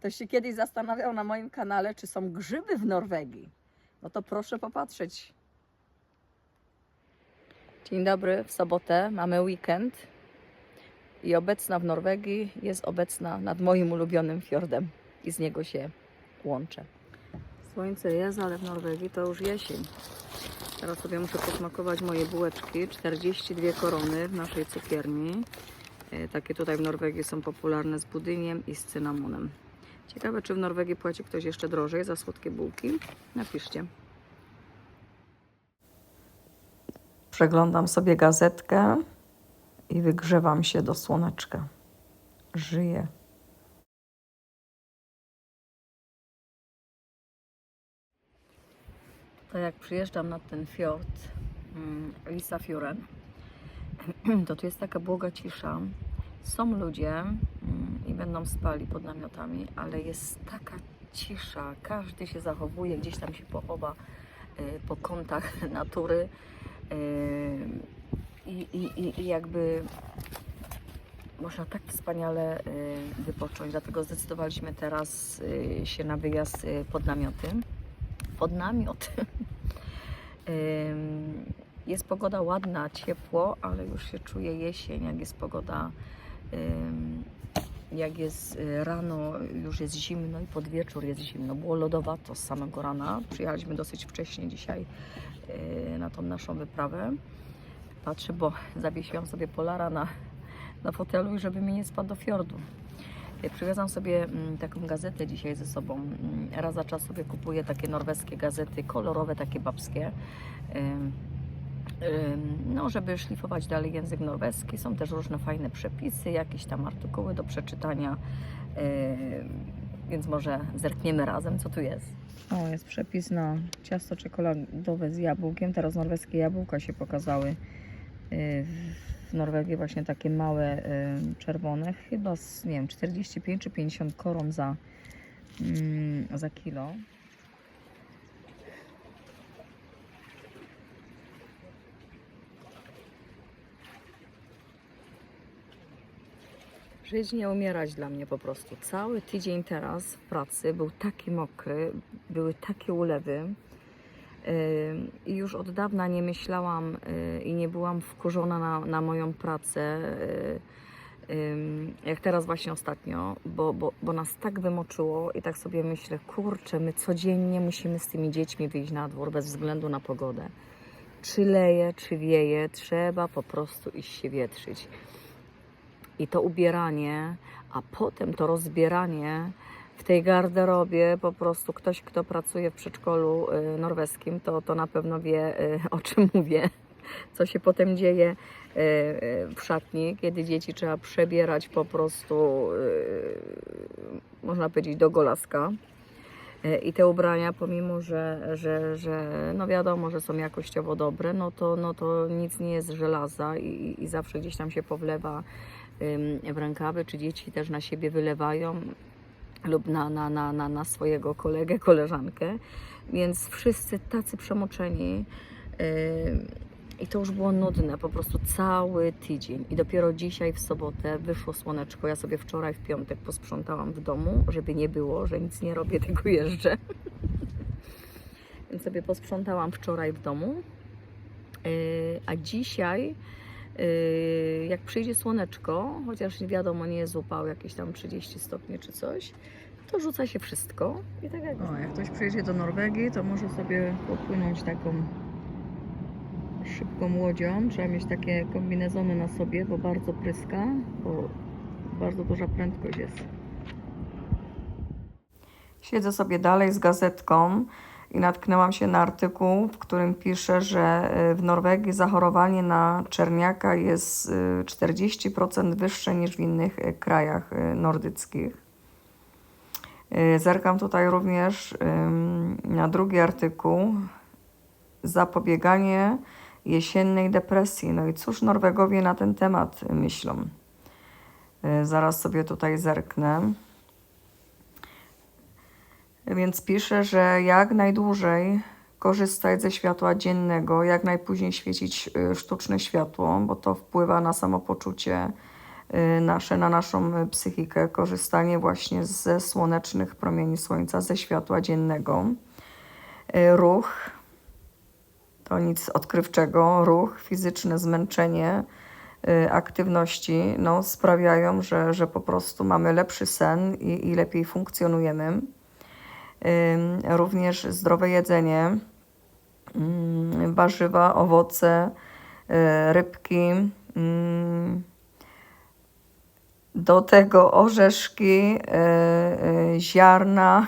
Ktoś się kiedyś zastanawiał na moim kanale, czy są grzyby w Norwegii. No to proszę popatrzeć. Dzień dobry, w sobotę mamy weekend i obecna w Norwegii jest obecna nad moim ulubionym fiordem i z niego się łączę. Słońce jest, ale w Norwegii to już jesień. Teraz sobie muszę posmakować moje bułeczki. 42 korony w naszej cukierni. E, Takie tutaj w Norwegii są popularne z budyniem i z cynamonem. Ciekawe, czy w Norwegii płaci ktoś jeszcze drożej za słodkie bułki? Napiszcie. Przeglądam sobie gazetkę i wygrzewam się do słoneczka. Żyję. To jak przyjeżdżam nad ten fiord mm, Lisafjorden, to tu jest taka błoga cisza. Są ludzie mm, i będą spali pod namiotami, ale jest taka cisza. Każdy się zachowuje, gdzieś tam się pochowa y, po kątach natury y, i, i, i- jakby można tak wspaniale y, wypocząć. Dlatego zdecydowaliśmy teraz się na wyjazd pod namioty. Pod namiot. Jest pogoda ładna, ciepło, ale już się czuje jesień, jak jest pogoda, jak jest y, rano, już jest zimno i pod wieczór jest zimno. Było lodowato z samego rana. Przyjechaliśmy dosyć wcześnie dzisiaj y, na tą naszą wyprawę. Patrzę, bo zawiesiłam sobie polara na, na fotelu, żeby mi nie spadł do fiordu. Y, Przywiozłam sobie mm, taką gazetę dzisiaj ze sobą. Mm, Raz za czas sobie kupuję takie norweskie gazety, kolorowe, takie babskie. No, żeby szlifować dalej język norweski. Są też różne fajne przepisy, jakieś tam artykuły do przeczytania. Więc może zerkniemy razem, co tu jest. O, jest przepis na ciasto czekoladowe z jabłkiem. Teraz norweskie jabłka się pokazały y, w- Norwegii właśnie takie małe, czerwone, chyba z, nie wiem, 45 czy 50 koron za, za kilo. Żyć nie umierać dla mnie po prostu. Cały tydzień teraz w pracy był taki mokry, były takie ulewy. I już od dawna nie myślałam yy, i nie byłam wkurzona na, na moją pracę, yy, jak teraz właśnie ostatnio, bo, bo, bo nas tak wymoczyło i tak sobie myślę, kurczę, my codziennie musimy z tymi dziećmi wyjść na dwór bez względu na pogodę. Czy leje, czy wieje, trzeba po prostu iść się wietrzyć. I to ubieranie, a potem to rozbieranie w tej garderobie, po prostu ktoś, kto pracuje w przedszkolu y, norweskim, to, to na pewno wie, y, o czym mówię. Co się potem dzieje y, w szatni, kiedy dzieci trzeba przebierać po prostu, można powiedzieć, do golaska. I te ubrania, pomimo że, że, że no wiadomo, że są jakościowo dobre, no to, no to nic nie jest żelaza i, i- zawsze gdzieś tam się powlewa w rękawy, czy dzieci też na siebie wylewają lub na, na, na, na, na swojego kolegę, koleżankę. Więc wszyscy tacy przemoczeni. I to już było nudne, po prostu cały tydzień. I dopiero dzisiaj w sobotę wyszło słoneczko. Ja sobie wczoraj w piątek posprzątałam w domu, żeby nie było, że nic nie robię, tylko jeżdżę. Więc sobie posprzątałam wczoraj w domu. Yy, a dzisiaj, jak przyjdzie słoneczko, chociaż nie wiadomo, nie jest upał jakieś tam 30 stopni czy coś, to rzuca się wszystko. I tak jak... O, jak ktoś przyjedzie do Norwegii, to może sobie popłynąć taką szybką łodzią. Trzeba mieć takie kombinezony na sobie, bo bardzo pryska, bo bardzo duża prędkość jest. Siedzę sobie dalej z gazetką i natknęłam się na artykuł, w którym pisze, że y, w Norwegii zachorowanie na czerniaka jest y, 40% wyższe niż w innych y, krajach y, nordyckich. Y, Zerkam tutaj również na drugi artykuł. Zapobieganie jesiennej depresji. No i cóż Norwegowie na ten temat myślą? Y, Zaraz sobie tutaj zerknę. Więc pisze, że jak najdłużej korzystać ze światła dziennego, jak najpóźniej świecić y, sztuczne światło, bo to wpływa na samopoczucie y, nasze, na naszą psychikę, korzystanie właśnie ze słonecznych promieni słońca, ze światła dziennego. Y, Ruch, to nic odkrywczego, ruch, fizyczne zmęczenie, aktywności no, sprawiają, że, że po prostu mamy lepszy sen i, i lepiej funkcjonujemy. Również zdrowe jedzenie, warzywa, owoce, y, rybki. Do tego orzeszki, y, y, ziarna.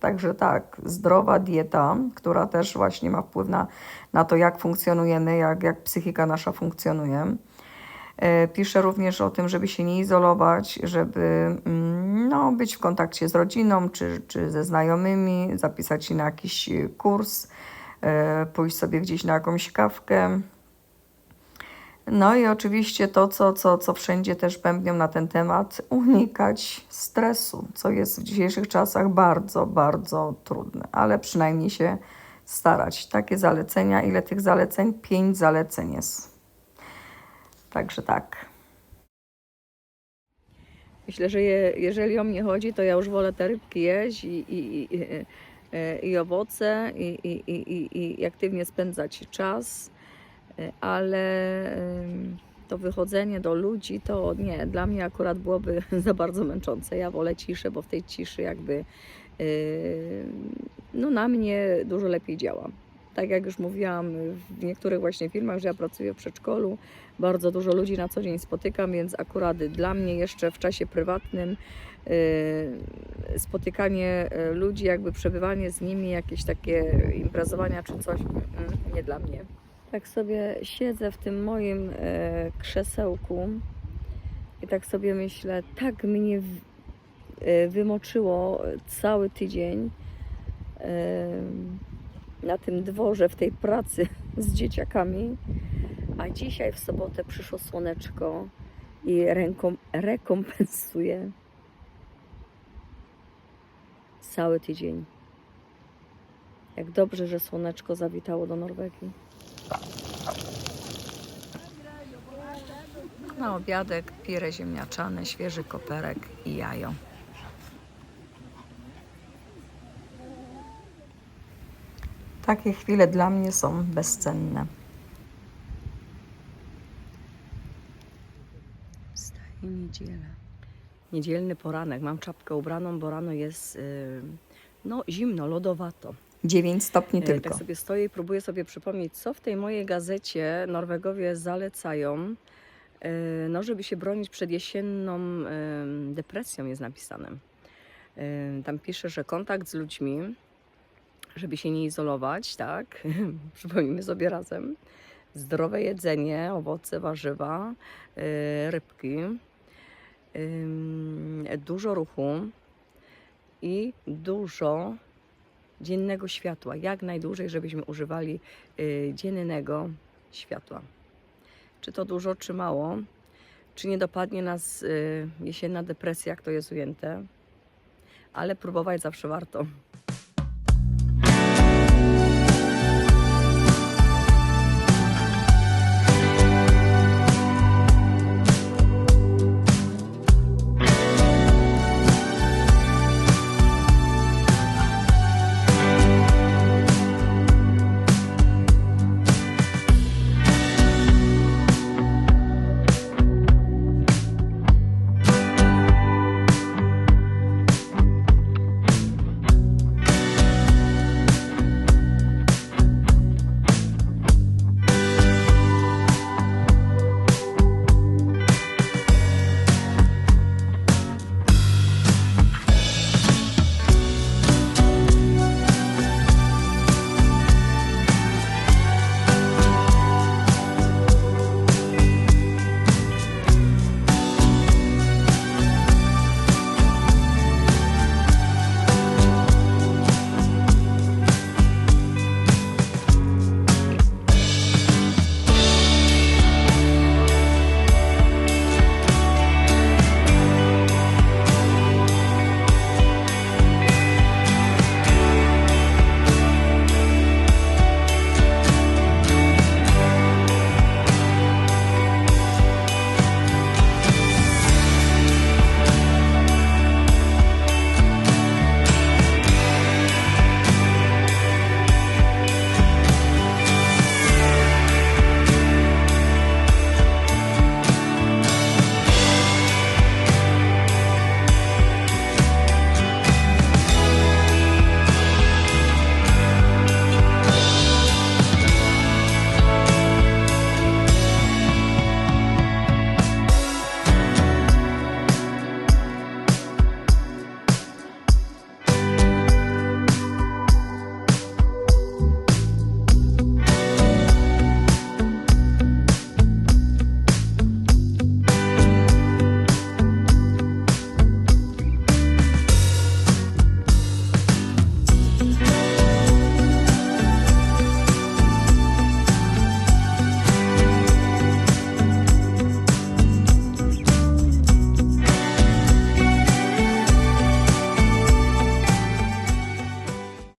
Także tak, zdrowa dieta, która też właśnie ma wpływ na, na to, jak funkcjonujemy, jak, jak psychika nasza funkcjonuje. Pisze również o tym, żeby się nie izolować, żeby no, być w kontakcie z rodziną czy, czy ze znajomymi, zapisać się na jakiś e, kurs, e, pójść sobie gdzieś na jakąś kawkę. No i oczywiście to, co, co, co wszędzie też bębnią na ten temat, unikać stresu, co jest w dzisiejszych czasach bardzo, bardzo trudne, ale przynajmniej się starać. Takie zalecenia, ile tych zaleceń? Pięć zaleceń jest. Także tak. Myślę, że je, jeżeli o mnie chodzi, to ja już wolę te rybki jeść i, i, i, i, i owoce i, i, i, i, aktywnie spędzać czas, E, ale to wychodzenie do ludzi to nie, dla mnie akurat byłoby za bardzo męczące. Ja wolę ciszę, bo w tej ciszy jakby e, no na mnie dużo lepiej działa. Tak jak już mówiłam w niektórych właśnie filmach, że ja pracuję w przedszkolu, bardzo dużo ludzi na co dzień spotykam, więc akurat dla mnie jeszcze w czasie prywatnym y, spotykanie y, ludzi, jakby przebywanie z nimi, jakieś takie imprezowania czy coś, mm, nie dla mnie. Tak sobie siedzę w tym moim e, krzesełku i tak sobie myślę, tak mnie wymoczyło cały tydzień na tym dworze, w tej pracy z dzieciakami, a dzisiaj w sobotę przyszło słoneczko i ręką, rekompensuje cały tydzień. Jak dobrze, że słoneczko zawitało do Norwegii. Na obiadek pire ziemniaczane, świeży koperek i jajo. Takie chwile dla mnie są bezcenne. Wstaje niedziela. Niedzielny poranek. Mam czapkę ubraną, bo rano jest yy, no, zimno, lodowato. 9 stopni E, tylko. Tak sobie stoję i próbuję sobie przypomnieć, co w tej mojej gazecie Norwegowie zalecają, e, no, żeby się bronić przed jesienną depresją, jest napisane. Tam pisze, że kontakt z ludźmi, żeby się nie izolować, tak? Przypomnijmy sobie razem. Zdrowe jedzenie, owoce, warzywa, e, rybki, em, dużo ruchu i dużo dziennego światła, jak najdłużej, żebyśmy używali y, dziennego światła. Czy to dużo, czy mało? Czy nie dopadnie nas y, jesienna depresja, jak to jest ujęte? Ale próbować zawsze warto.